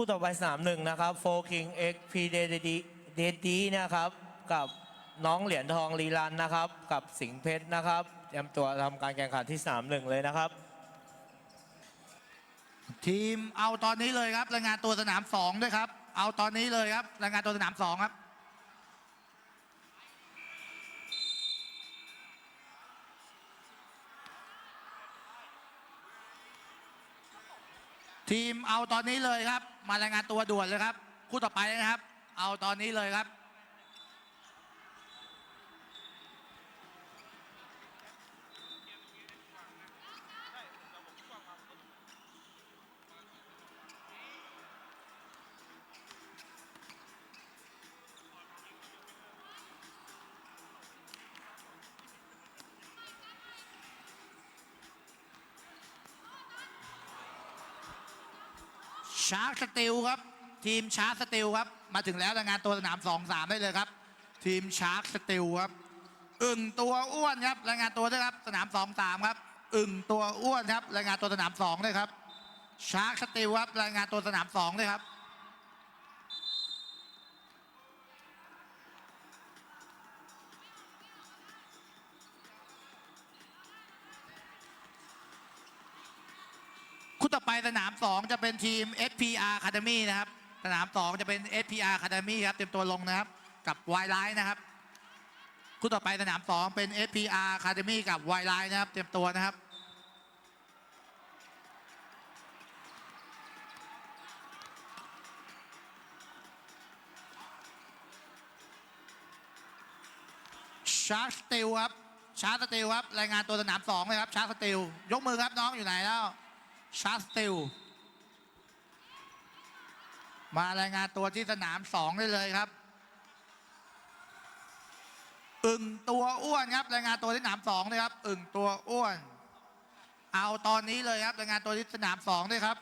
คู่ต่อไปสนามหนึ่งนะครับโฟคิงเอ็กพีเดดีเดดีนะครับกับน้องเหรียญทองลีรันนะครับ กับสิงห์เพชรนะครับเตรียมตัวทำการแข่งขันที่สนามหนึ่งเลยนะครับ ทีมเอาตอนนี้เลยครับรายงานตัวสนามสองด้วยครับ เอาตอนนี้เลยครับรายงานตัวสนามสองครับ ทีมเอาตอนนี้เลยครับ มารายงานตัวด่วนเลยครับ คู่ต่อไปนะครับ เอาตอนนี้เลยครับ ชาร์กสติลครับ ทีมชาร์กสติลครับ มาถึงแล้วรายงานตัวสนามสองสามได้เลยครับ ทีมชาร์กสติลครับอึ่งตัวอ้วนครับรายงานตัวด้วยครับสนามสองสามครับอึ่งตัวอ้วนครับรายงานตัวสนามสองด้วยครับชาร์กสติลครับรายงานตัวสนามสองด้วยครับ สนาม 2 จะเป็นทีม SPR Academy นะครับ สนาม 2 จะเป็น SPR Academy ครับเตรียมตัวลงนะครับ กับ y l i n e นะครับคู่ต่อไปสนาม 2 เป็น SPR Academy กับ y l i n e นะครับเตรียมตัวนะครับชาร์ t สติลครับชาร์ t สติลครับรายงานตัวสนาม2เลยครับชาร์ t สติลยกมือครับน้องอยู่ไหนแล้ว ชาร์สติลมารายงานตัวที่สนามสองได้เลยครับอึ่งตัวอ้วนครับรายงานตัวที่สนามสองนะครับอึ่งตัวอ้วน เอาตอนนี้เลยครับรายงานตัวที่สนามสองด้วยครับ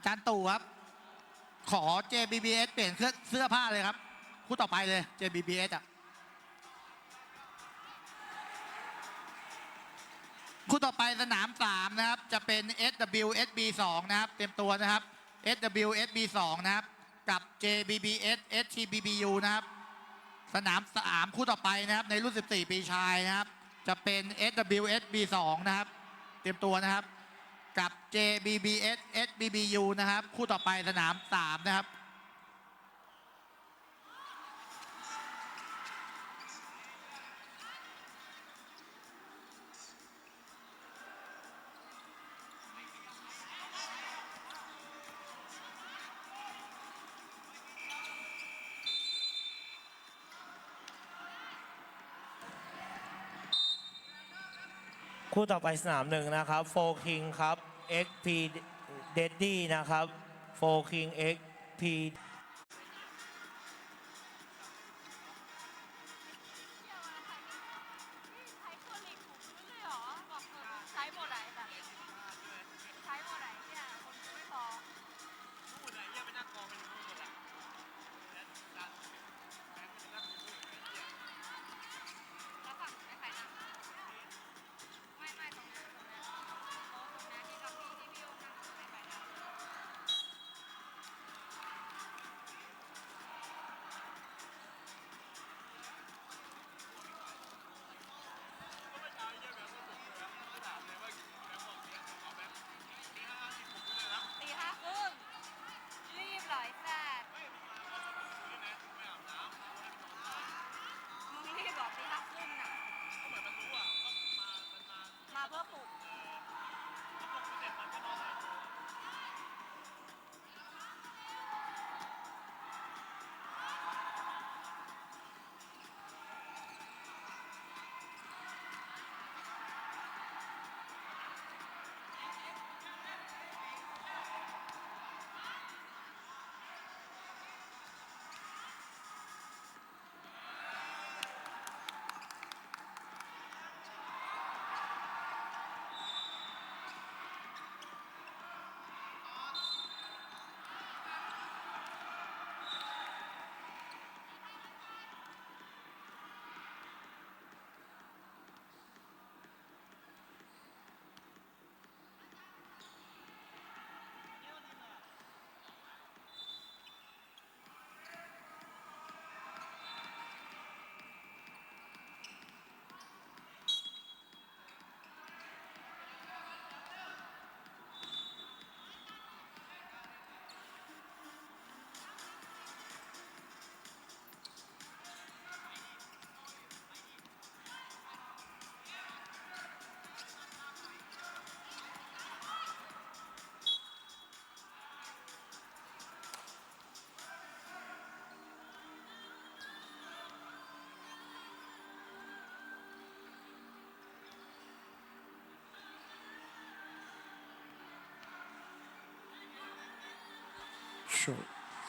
อาจารย์ตู่ครับ ขอ JBBS เปลี่ยนเครื่องเสื้อผ้าเลยครับคู่ต่อไปเลย JBBS อะคู่ต่อไปสนาม3นะครับจะเป็น SWSB 2นะครับ เตรียมตัวนะครับ SWSB 2นะครับ กับ JBBS STBBU นะครับ สนาม3คู่ต่อไปนะครับ ในรุ่น 14 ปีชายนะครับ จะเป็น SWSB 2นะครับ เตรียมตัวนะครับ กับ JBBS SBBU นะครับ คู่ต่อไปสนาม 3 นะครับ คู่ต่อไปสนามหนึ่งนะครับโฟคิงครับ XP d a d d y นะครับโฟคิง XP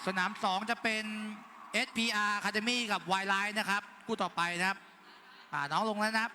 สนาม 2 จะเป็น SPR Academy กับ Y Line นะครับคู่ต่อไปนะครับอ่าน้องลงแล้วนะครับ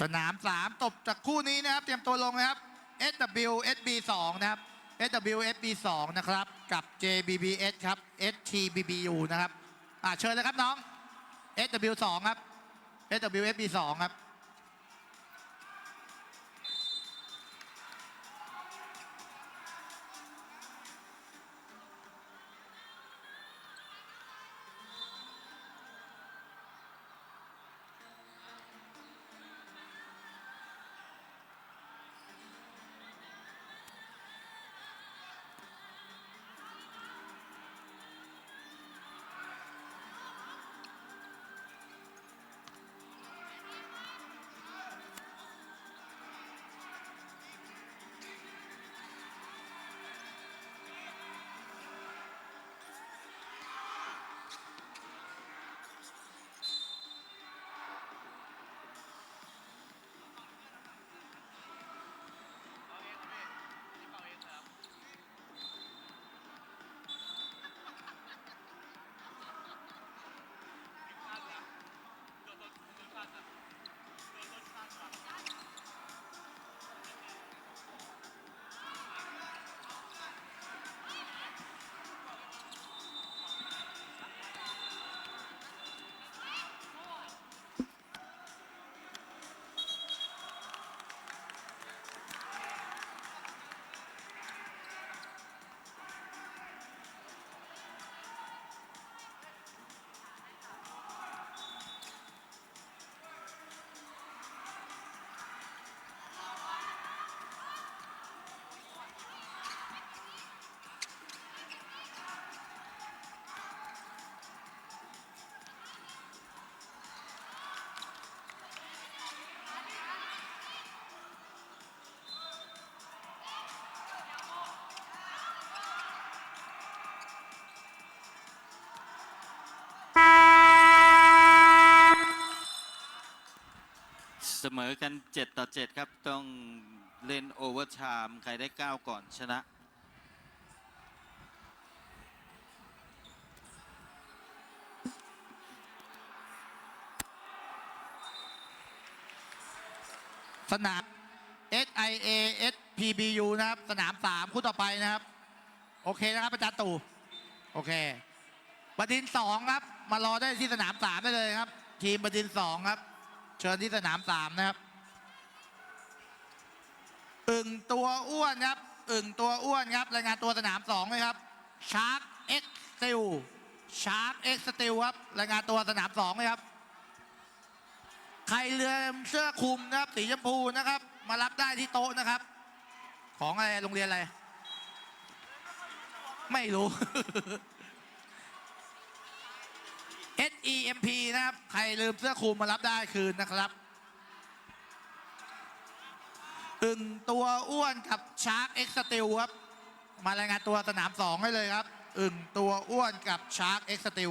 สนาม3ตบจากคู่นี้นะครับ เตรียมตัวลงนะครับ SW SB 2นะครับ SW SB 2นะครับ กับ JBBS ครับ STBBU นะครับ อ่าเชิญเลยครับน้อง SW 2ครับ SW SB 2ครับ มอกัน 7 ต่อ 7 ครับ ต้องเล่นโอเวอร์ไทม์ใครได้ 9 ก่อนชนะ สนาม SIA SPBU นะครับ สนาม 3 คู่ต่อไปนะครับ โอเคนะครับอาจารย์ตู่โอเคบดินสองครับ มารอได้ที่สนาม3ได้เลยครับ ทีมบดินสองครับ เชิญที่สนาม3นะครับอึ่งตัวอ้วนครับอึ่งตัวอ้วนครับรายงานตัวสนาม2เลยครับชาร์กเอ็กซ์สติลชาร์กเอ็กซ์สติลครับรายงานตัวสนาม2เลยครับใครเรือเสื้อคลุมนะครับสีชมพูนะครับ มารับได้ที่โต๊ะนะครับ ของอะไรโรงเรียนอะไร ไม่รู้ SEMP นะครับ ใครลืมเสื้อคลุมมารับได้คืนนะครับอึ่งตัวอ้วนกับชาร์กเอ็กซ์ติลครับ มารายงานตัวสนามสองให้เลยครับ อึ่งตัวอ้วนกับชาร์กเอ็กซ์ติล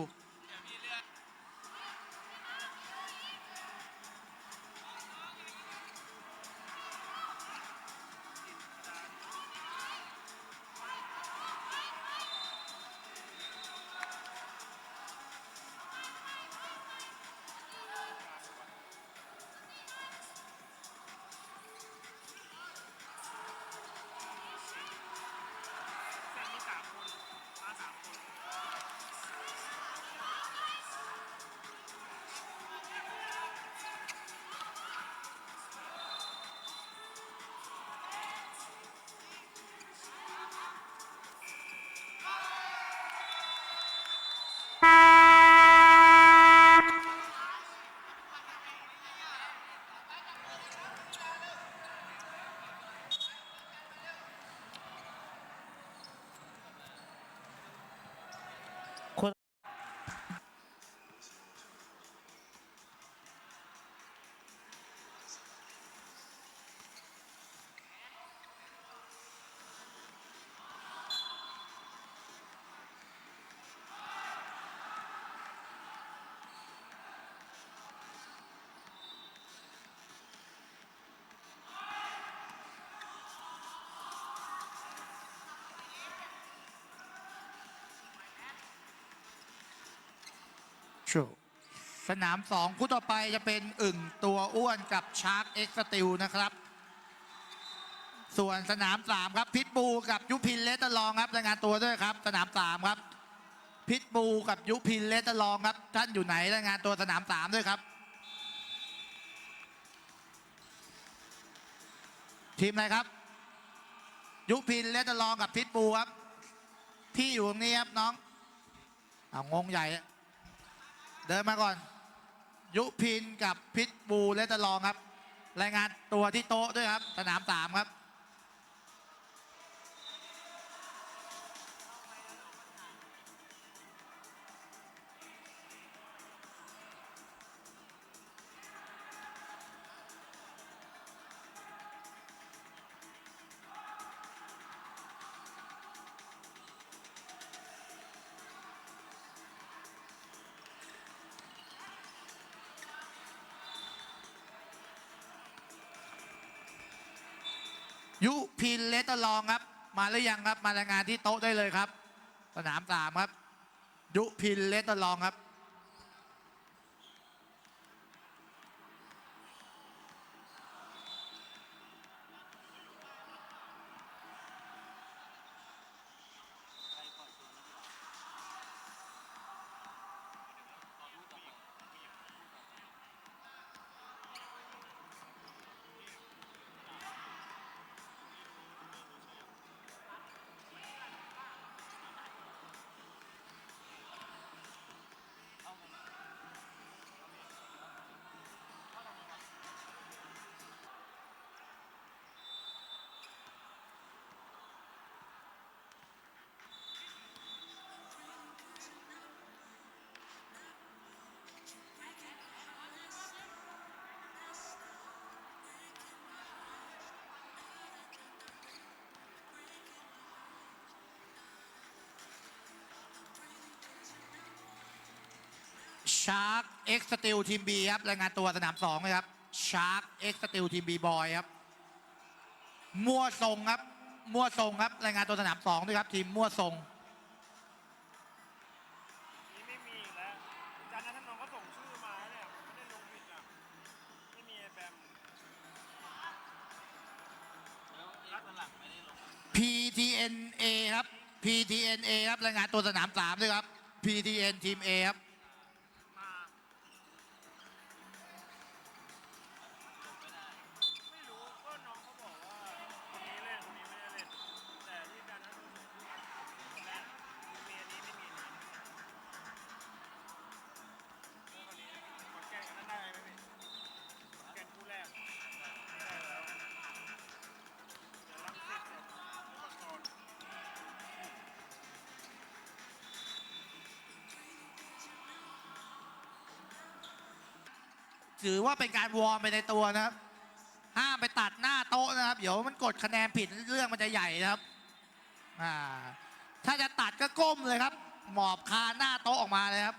สนามสองคู่ต่อไปจะเป็นอึ่งตัวอ้วนกับชาร์กเอ็กซ์ติลนะครับ ส่วนสนามสามครับพิทบูกับยุพินเลตอลองครับรายงานตัวด้วยครับ สนามสามครับ พิทบูกับยุพินเลตอลองครับ ท่านอยู่ไหนรายงานตัวสนามสามด้วยครับ ทีมไหนครับ ยุพินเลตอลองกับพิทบูครับพี่อยู่ตรงนี้ครับน้องเอางงใหญ่เดินมาก่อน ยุพินกับพิษบูและตะลองครับ รายงานตัวที่โต๊ะด้วยครับ สนามสามครับ ยุพินเลตอลองครับ มาหรือยังครับ มารายงานที่โต๊ะได้เลยครับ สนามสามครับ ยุพินเลตอลองครับ ชาร์กเอ็กซ์สติลทีมบีครับรายงานตัวสนามสองเลยครับชาร์กเอ็กซ์สติลทีมบีบอยครับมั่วทรงครับมั่วทรงครับรายงานตัวสนามสองด้วยครับทีมมั่วทรงนี่ไม่มีอีกแล้วจานนั้นท่านน้องก็ส่งชื่อมาเนี่ยไม่ได้ลงผิดอะไม่มีไอ้แบม PTNA ครับ PTNA ครับรายงานตัวสนามสามด้วยครับ PTN ทีม A ครับ ถือว่าเป็นการวอร์มไปในตัวนะครับ ห้ามไปตัดหน้าโต๊ะนะครับ เดี๋ยวมันกดคะแนนผิดเรื่องมันจะใหญ่นะครับอ่าถ้าจะตัดก็ก้มเลยครับ หมอบคาหน้าโต๊ะออกมาเลยครับ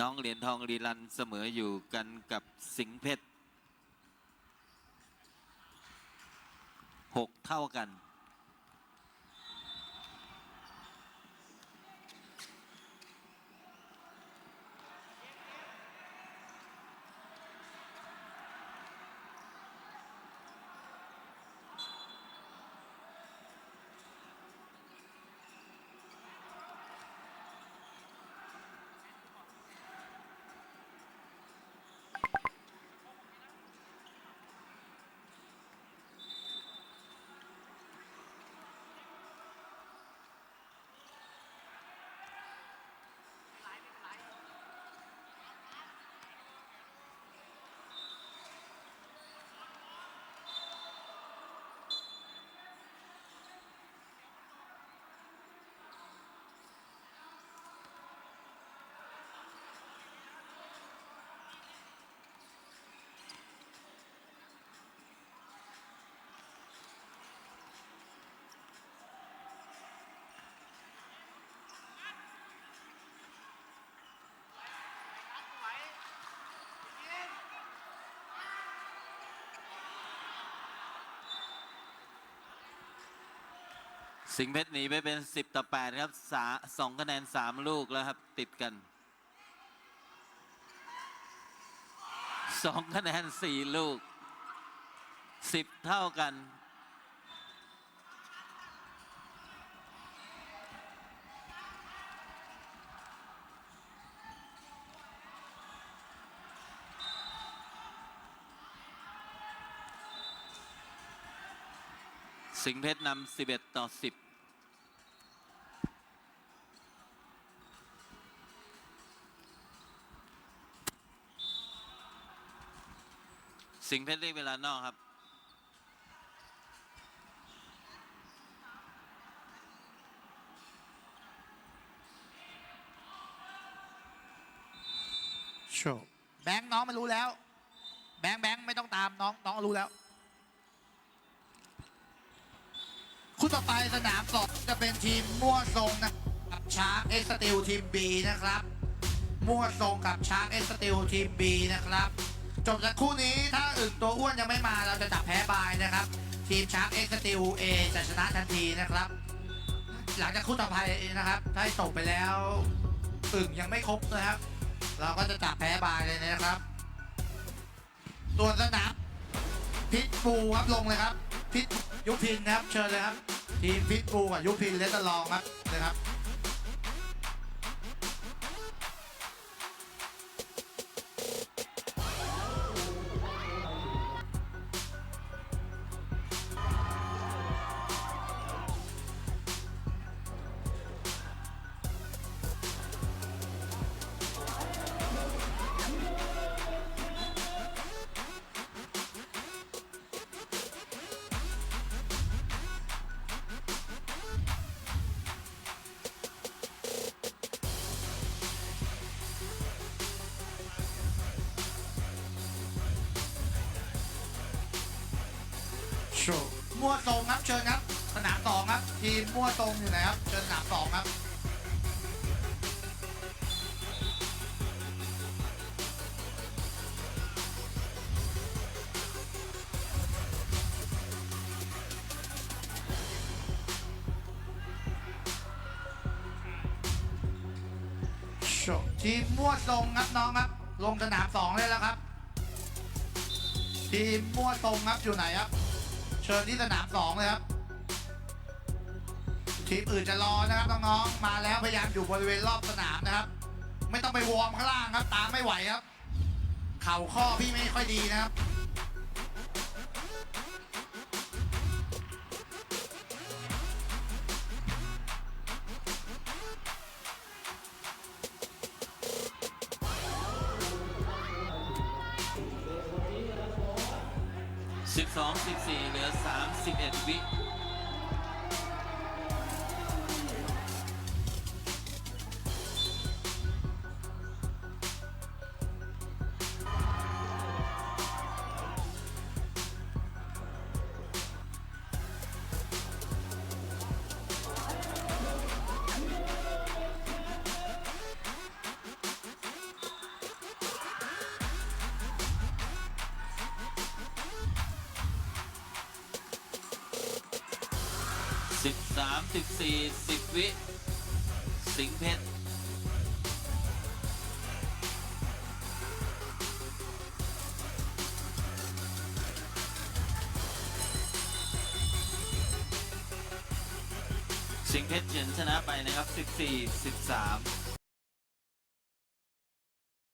น้องเหรียญทองรีรันเสมออยู่กันกับสิงห์เพชรหกเท่ากัน สิงห์เพชรหนีไปเป็น 10 ต่อ 8 ครับสาสองคะแนน 3 ลูกแล้วครับ ติดกัน 2 คะแนน 4 ลูก 10 เท่ากัน สิงห์เพชรนำ11 ต่อ 10 สิงห์เพชรเรียกเวลานอกครับ โชว์แบงค์น้องไม่รู้แล้ว แบงค์แบงค์ไม่ต้องตามน้องน้องรู้แล้ว คู่ต่อไปสนามสองจะเป็นทีมมั่วทรงนะครับชาร์กเอ็กซ์ติลทีม B นะครับ มั่วทรงกับชาร์กเอ็กซ์ติลทีม B นะครับ จบจากคู่นี้ถ้าอึ่งตัวอ้วนยังไม่มาเราจะจับแพ้บายนะครับ ทีมชาร์กเอ็กซ์ติล A จะชนะทันทีนะครับ หลังจากคู่ต่อไปนะครับ ถ้าตกไปแล้วอึ่งยังไม่ครบนะครับ เราก็จะจับแพ้บายเลยนะครับส่วสนามพิษบูครับลงเลยครับพิษยุพินนะครับ เชิญเลยครับ ทีมพิษบูกับยุพินเลสตลองครับนะครับ มั่วทรงครับเชิญครับ สนามสองครับ ทีมมั่วทรงอยู่ไหนครับเชิญสนามสองครับโชว์ทีมมั่วทรงครับน้องครับ ลงสนามสองได้แล้วครับ ทีมมั่วทรงครับอยู่ไหนครับ เชิญที่สนามสองเลยครับ ทีมอื่นจะรอนะครับน้องๆมาแล้วพยายามอยู่บริเวณรอบสนามนะครับ ไม่ต้องไปวอร์มข้างล่างครับ ตามไม่ไหวครับ เข่าข้อพี่ไม่ค่อยดีนะครับ 14 10 วิ สิงเพชรสิงเพชรเฉินชนะไปนะครับ 14 13